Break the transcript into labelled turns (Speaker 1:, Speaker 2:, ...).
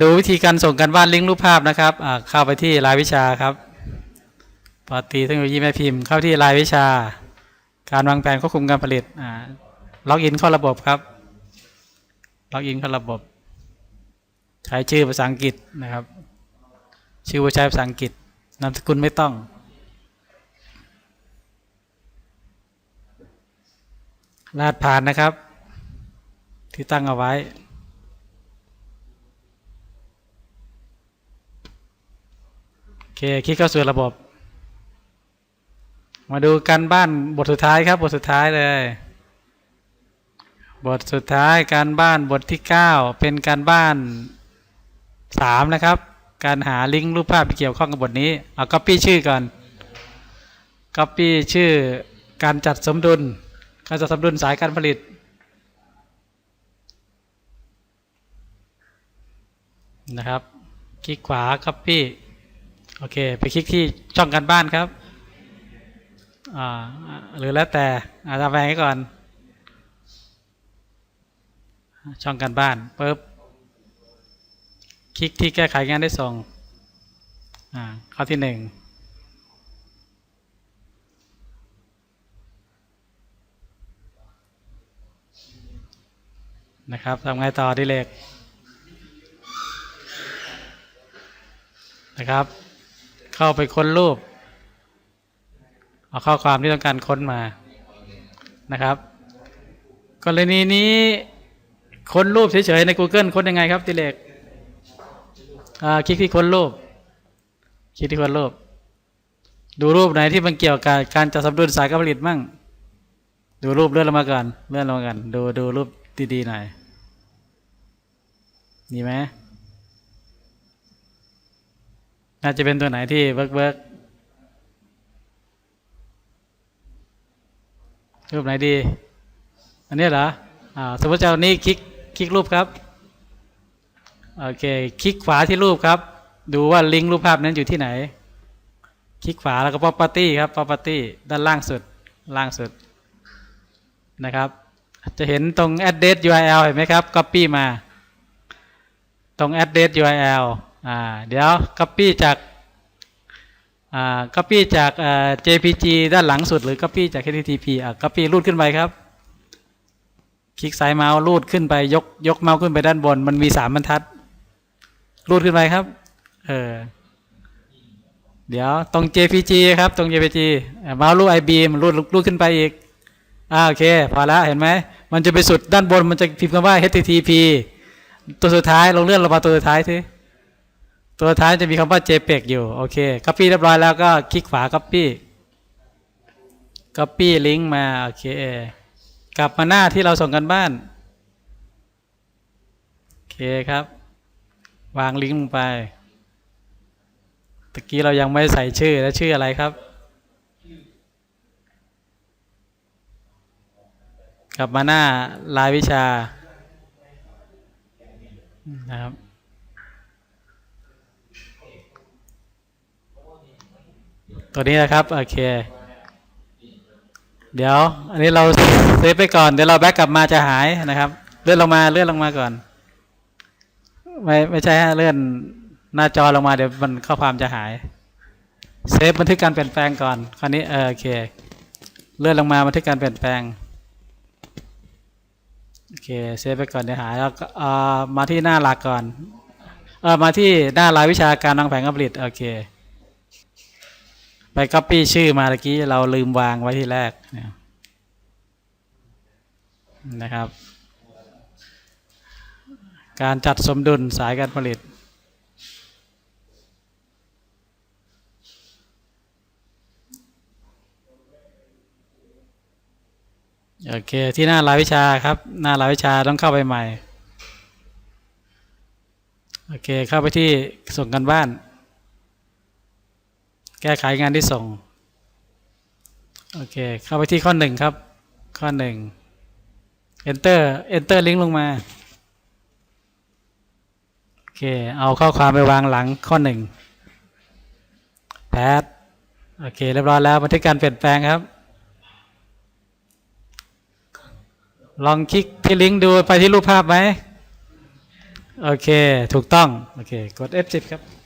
Speaker 1: ดูวิธีการส่งกันบ้านลิงก์รูปภาพนะครับเข้าไปที่รายวิชาครับปอตรีเทคโนโลยีแม่พิมพ์เข้าที่รายวิชา การวางแผนควบคุมการผลิตล็อกอินเข้าระบบครับล็อกอินเข้าระบบ ใช้ชื่อภาษาอังกฤษนะครับ ชื่อว่าใช้ภาษาอังกฤษนามสกุลไม่ต้องรหัสผ่านนะครับ ที่ตั้งเอาไว้ โอ เคคลิกเข้าสู่ระบบ มาดูกันบ้านบทสุดท้ายครับ บทสุดท้ายเลย บทสุดท้ายการบ้านบทที่ 9 เป็นการบ้าน 3 นะครับ การหาลิงก์รูปภาพที่เกี่ยวข้องกับบทนี้ เอา copy ชื่อก่อน copy ชื่อการจัดสมดุล การจัดสมดุลสายการผลิตนะครับ คลิกขวา copy โอเค ไปคลิกที่ช่องการบ้านครับ อ่า หรือแล้วแต่อาจจะแปงให้ก่อน ช่องการบ้านปุ๊บ คลิกที่แก้ไขงานได้ส่ง อ่า ข้อที่หนึ่งนะครับทำไงต่อดิเลกนะครับ เข้าไปค้นรูป เอาข้อความที่ต้องการค้นมานะครับ กรณีนี้ค้นรูปเฉยๆใน Google ค้นยังไงครับติเลกอ่าคลิกที่ค้นรูปคลิกที่ค้นรูป ดูรูปไหนที่มันเกี่ยวกับการจัดสมดุลสายการผลิตมั่ง ดูรูปเลื่อนลงมาก่อนเลื่อนลงมาก่อนดูดูรูปดีๆหน่อยมีไหม น่าจะเป็นตัวไหนที่เวิร์กเวิร์กรูปไหนดี อันนี้เหรออ่าสมมติเจ้านี้คลิกคลิกรูปครับโอเคคลิกขวาที่รูปครับ ดูว่าลิงก์รูปภาพนั้นอยู่ที่ไหน คลิกขวาแล้วก็ property ครับ property ด้านล่างสุดล่างสุดนะครับ จะเห็นตรง address URL เห็นไหมครับ copy มา ตรง address URL อ่าเดี๋ยว copy จากอ่า copy จากเอ่อ JPG ด้านหลังสุดหรือ copy จาก HTTP อ่า copy รูดขึ้นไปครับ คลิกซ้ายเมาส์รูดขึ้นไปยกยกเมาส์ขึ้นไปด้านบน มันมีสามบรรทัด รูดขึ้นไปครับเออเดี๋ยวตรง JPG ครับตรง JPG เมาส์รูด IB มันรูดรูดขึ้นไปอีกอ่าโอเคพอแล้วเห็นไหมมันจะไปสุดด้านบนมันจะพิมพ์คำว่า HTTP ตัวสุดท้ายลองเลื่อนลงมาตัวสุดท้ายสิ ตัวท้ายจะมีคำว่า JPEG อยู่ โอเค copy เรียบร้อยแล้วก็คลิกขวา copy copy ลิงก์มา โอเค กลับมาหน้าที่เราส่งกันบ้าน โอเคครับ วางลิงก์ลงไปตะกี้เรายังไม่ใส่ชื่อแล้วชื่ออะไรครับ กลับมาหน้ารายวิชานะครับ ตัวนี้นะครับ โอเค เดี๋ยว อันนี้เราเซฟไปก่อน เดี๋ยวเราแบ็กกลับมาจะหายนะครับ เลื่อนลงมา เลื่อนลงมาก่อน ไม่ ไม่ใช่ฮะ เลื่อนหน้าจอลงมา เดี๋ยวมันข้อความจะหาย เซฟบันทึกการเปลี่ยนแปลงก่อน คราวนี้เออโอเค เลื่อนลงมาบันทึกการเปลี่ยนแปลง โอเค เซฟไปก่อนเดี๋ยวหาย แล้วก็เออมาที่หน้าหลักก่อน เออมาที่หน้ารายวิชาการวางแผนการผลิต โอเค ไป copy ชื่อมาตะกี้เราลืมวางไว้ที่แรกนะครับ การจัดสมดุลสายการผลิต โอเค ที่หน้ารายวิชาครับ หน้ารายวิชาต้องเข้าไปใหม่ โอเค เข้าไปที่ส่งกันบ้าน แก้ไขงานที่ส่ง โอเค เข้าไปที่ข้อหนึ่งครับ ข้อหนึ่ง enter enter ลิงก์ลงมา โอเค เอาข้อความไปวางหลังข้อหนึ่งแพทโอเค เรียบร้อยแล้วบันทึกการเปลี่ยนแปลงครับ ลองคลิกที่ลิงก์ดูไปที่รูปภาพไหม โอเค ถูกต้อง โอเค กด F10 ครับ